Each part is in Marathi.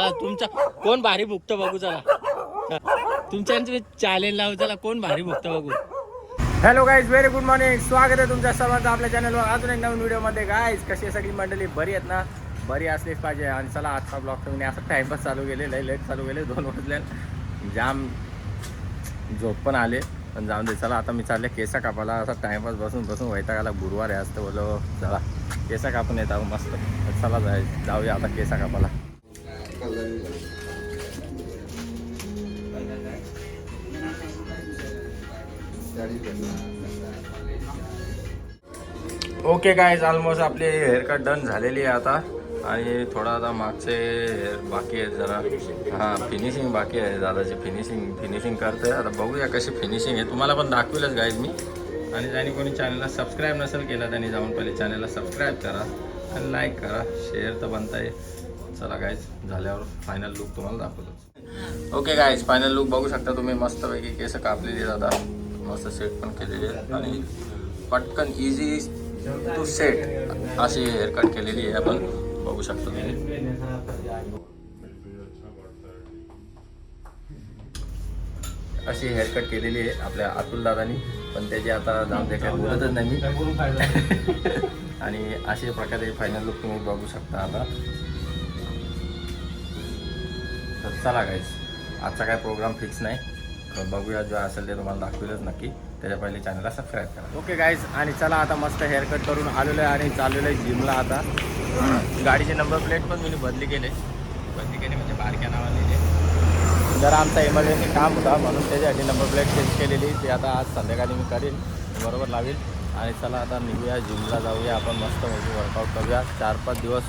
चला तुमचा कोण भारी भुकतं बघू चला. तुमच्या चॅलेंज लावू चला कोण भारी भुकतं बघू. Hello guys very good morning स्वागत आहे तुमच्या सर्वांचं आपल्या चॅनलवर अजून एक नवीन व्हिडिओमध्ये गाईज कशी आहे सगळी मंडळी? बरी आहेत ना? बरी असलीच पाहिजे. आणि चला आजचा ब्लॉग तुम्ही असं टाइमपास चालू गेले लय लेट चालू गेले दोन वाजल्या जाम झोप पण आले. पण जाऊन दे चला. आता मी चालले केसा कापायला. असा टाइमपास बसून बसून वैताग आला गुरुवार आहे असतं बोलो चला. केसा कापून येत आहो मस्त. चला जाय जाऊया आता केसा कापायला. ओके गाईज ऑलमोस्ट आपली हेअरकट डन झालेली आहे आता. आणि थोडा आता मागचे हेअर बाकी आहेत जरा. हां फिनिशिंग बाकी आहे दादाची फिनिशिंग फिनिशिंग करते आता बघूया कशी फिनिशिंग आहे. तुम्हाला पण दाखवेलच गाईज मी. आणि ज्यांनी कोणी चॅनलला सबस्क्राईब नसेल केला त्यांनी जाऊन पहिले चॅनलला सबस्क्राईब करा. आणि लाईक करा. शेअर तर बनताय. चला गाईज झाल्यावर फायनल लुक तुम्हाला दाखवतो. ओके गायस फायनल लुक बघू शकता तुम्ही मस्तपैकी केस कापलेली दादा आता. मस्त सेट पण केलेली आहे आणि पटकन इझी टू सेट अशी हेअरकट केलेली आहे. आपण बघू शकतो तुम्ही. अशी हेअरकट केलेली आहे आपल्या अतुल दादानी. पण त्याची आता जाऊन दे काय बोलतच नाही आणि अशा प्रकारे फायनल लुक तुम्ही बघू शकता आता. चला गाईज आजचा काय प्रोग्राम फिक्स नाही. तर बघूया जो असेल ते तुम्हाला दाखवेलच नक्की. त्याच्या पहिले चॅनलला सबस्क्राईब करा. ओके गाईज आणि चला आता मस्त हेअरकट करून आलेलो आहे आणि चाललेलो आहे जिमला आता. गाडीचे नंबर प्लेट पण मी बदली केले. बदली केले म्हणजे बारक्या नावाने लिहिले. जरा आमचा इमर्जन्सी काम होता म्हणून त्याच्यासाठी नंबर प्लेट चेंज केलेली. ती आता आज संध्याकाळी मी करेन. बरोबर लावेल. आणि चला आता निघूया जिमला जाऊया. आपण मस्त म्हणजे वर्कआउट करूया. चार पाच दिवस.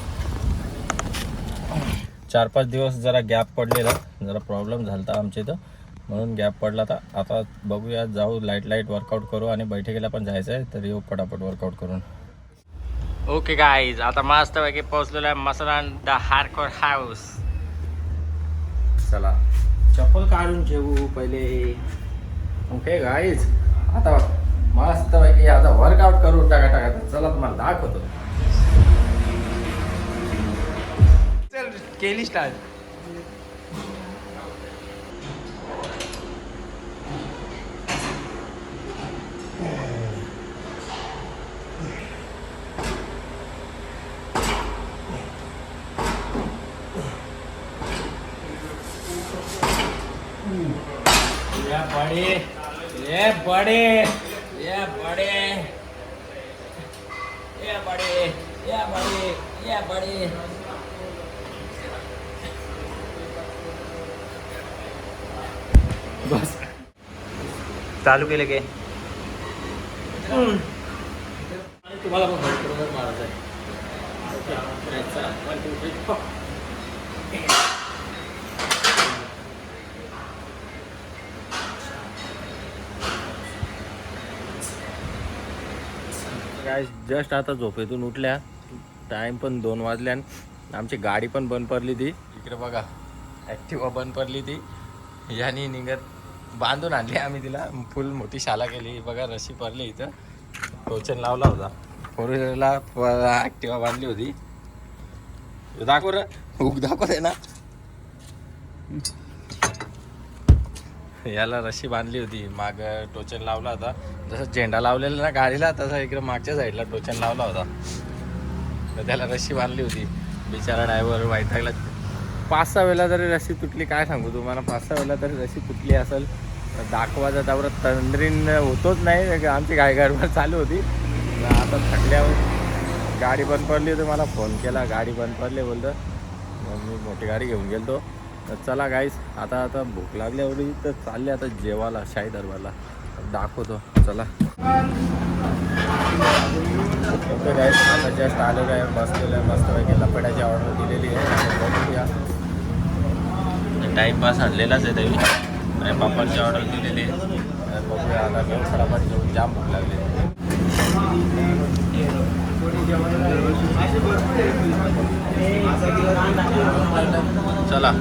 चार पाच दिवस जरा गॅप पडलेला. जरा प्रॉब्लेम झाला होता आमच्या इथं. म्हणून गॅप पडला तर आता बघूया जाऊ लाइट लाइट वर्कआउट करू आणि बैठकीला पण जायचं आहे तर येऊ पटापट वर्कआउट करून. ओके गाईज आता मस्त पैकी पोहोचलेलो आहे मसरान द हारकोर हाऊस. चला. चप्पल काढून ठेवू पहिले. ओके गाईज आता मस्त पैकी आता वर्कआउट करू. टाका टाका. चला तुम्हाला दाखवतो. केली स्टार्ट ये बड़े ये बड़े ये बड़े ये बड़े ये बड़े ये बड़े। बस. चालू केले के? तुम्हाला पण मारायचं आहे. काय जस्ट आता झोपेतून उठल्या. टाईम पण दोन वाजल्या आमची गाडी पण बंद पडली ती. इकडे बघा. ॲक्टिवा बंद पडली ती. यानी निघत बांधून आणली आम्ही तिला. फुल मोठी शाला केली. बघा रशी पडली इथं. टोचन लावला होता. फोर व्हीलरला ॲक्टिवा बांधली होती. दाखव र. हुक दाखव आहे ना. याला रशी बांधली होती. माग टोचन लावला होता. जसं झेंडा लावलेला ना गाडीला तसा इकडे मागच्या साईडला टोचन लावला होता. तर त्याला रशी बांधली होती. बिचारा ड्रायव्हर वैतागला. पाच सहा वेळेला जरी रशी तुटली काय सांगू तुम्हाला? पाच सहा वेळेला तरी रशी तुटली असेल दाखवा दाखवायचा त्यावर तंद्रीन होतोच नाही. आमची गाय गडबड चालू होती. आता थकल्यावर गाडी बंद पडली होती. मला फोन केला. गाडी बंद पडली बोलतं मग मी मोठी गाडी घेऊन गेलो तर चला गाईस आता आता भूक लागली एवढी तर चालले आता जेवायला शाही दरबारला. दाखवतो. चला. ओके गाईस आता जस्ट आलेलो आहे बसलेलं आहे. लपड्याची ऑर्डर दिलेली आहे. बघूया. टाईमपास आणलेलाच आहे तरी. आणि पापडची ऑर्डर दिलेली आहे. बघूया आता घेऊन फटाफट घेऊन जाम भूक लागले. चला.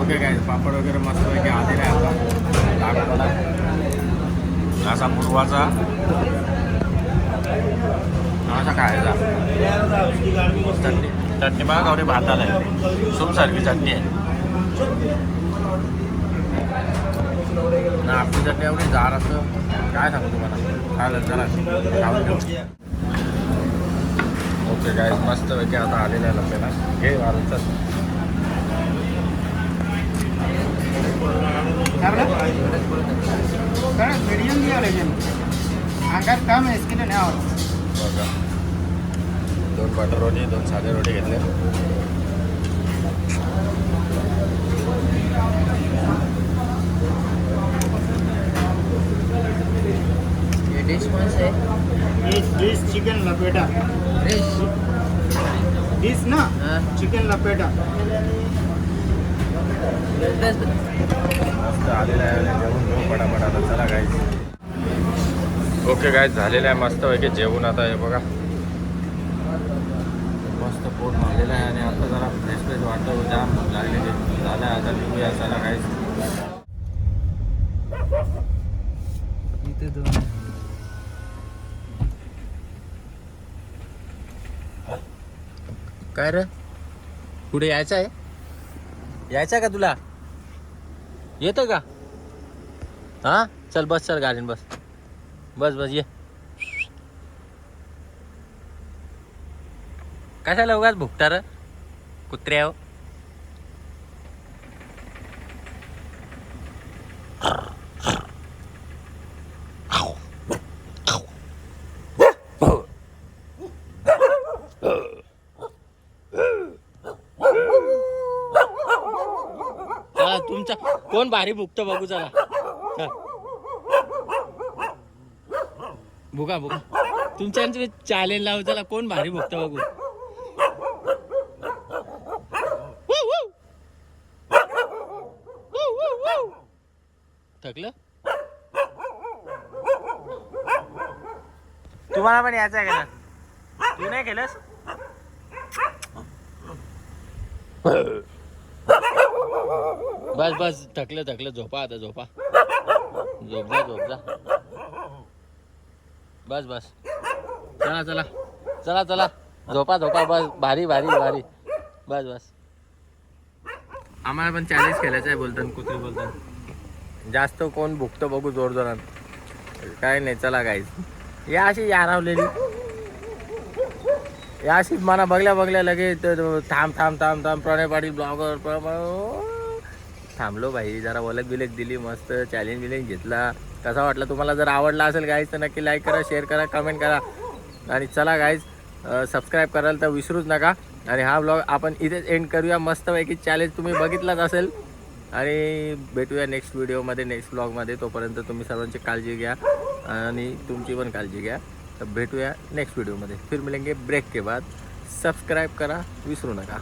ओके काय पापड वगैरे मस्त पैकी आलेले आहे आता. दाखवला असा पूर्वाचा असा खायचा. चटणी. चटणी बघा गावरी भाताला आहे. सूप सारखी चटणी आहे. ना आपली चटणी एवढी जाड असं काय सांगू तुम्हाला? खायला चला खाऊन घेऊ ओके काय मस्त पैकी आता आलेलं आहे आपल्याला घे चल. मीडियम अंगार कम है इसके लिए नहीं बघा. दोन बटर रोटी दोन साधे रोटी घेतले. डिश चिकन लपेटा डिश ना? चिकन लपेटा एड्रेस मस्त आलेलं आहे जेवण पटापट आता चला ओके काय झालेलं आहे मस्त पैकी जेवण आता हे बघा. मस्त पोट मारलेलं आहे आणि आता जरा फ्रेश फ्रेश वाटतं जाम लागलेले झालं आहे, आता निघूया चला काय इथे दोन काय रे? पुढे यायचं आहे? यायचं का तुला? येतं का? हा? चल बस चल गाडीन बस. बस बस ये. कशाला उगाच भुकता र कुत्र्या हो तुमचा कोण भारी भुकतो बघू चला. भुका भुका. तुमच्या चॅलेंज लावू चला कोण भारी भुकतो बघू. थकलं तुम्हाला पण यायचं आहे का तू नाही केलंस? बस बस. थकलं थकलं झोपा आता झोपा. झोप जा झोप जा बस बस. चला चला. चला चला. झोपा झोपा. बस. भारी भारी भारी. बस बस. आम्हाला पण चॅलेंज केल्याचं आहे बोलतात कुत्रे बोलतात जास्त कोण भुकतं बघू जोर जोरात काय नाही चला काहीच या अशी यारावलेली. या अशीच मला बघल्या बघल्या लगे थांब थांब थांब थांब प्रणय पाटील ब्लॉगर थांबलो भाई जरा ओलक बिलक दिली मस्त चॅलेंज बिलेंज घेतला. कसा वाटला तुम्हाला? जर आवडला असेल गाईज तर नक्की लाईक करा शेअर करा कमेंट करा. आणि चला गाईज सबस्क्राईब करायला तर विसरूच नका. आणि हा ब्लॉग आपण इथेच एंड करूया. मस्तपैकी चॅलेंज तुम्ही बघितलाच असेल. आणि भेटूया नेक्स्ट व्हिडिओमध्ये नेक्स्ट ब्लॉगमध्ये तोपर्यंत तुम्ही सर्वांची काळजी घ्या आणि तुमची पण काळजी घ्या. तर भेटूया नेक्स्ट व्हिडिओमध्ये फिर मिलेंगे ब्रेक के बाद. सबस्क्राईब करा विसरू नका.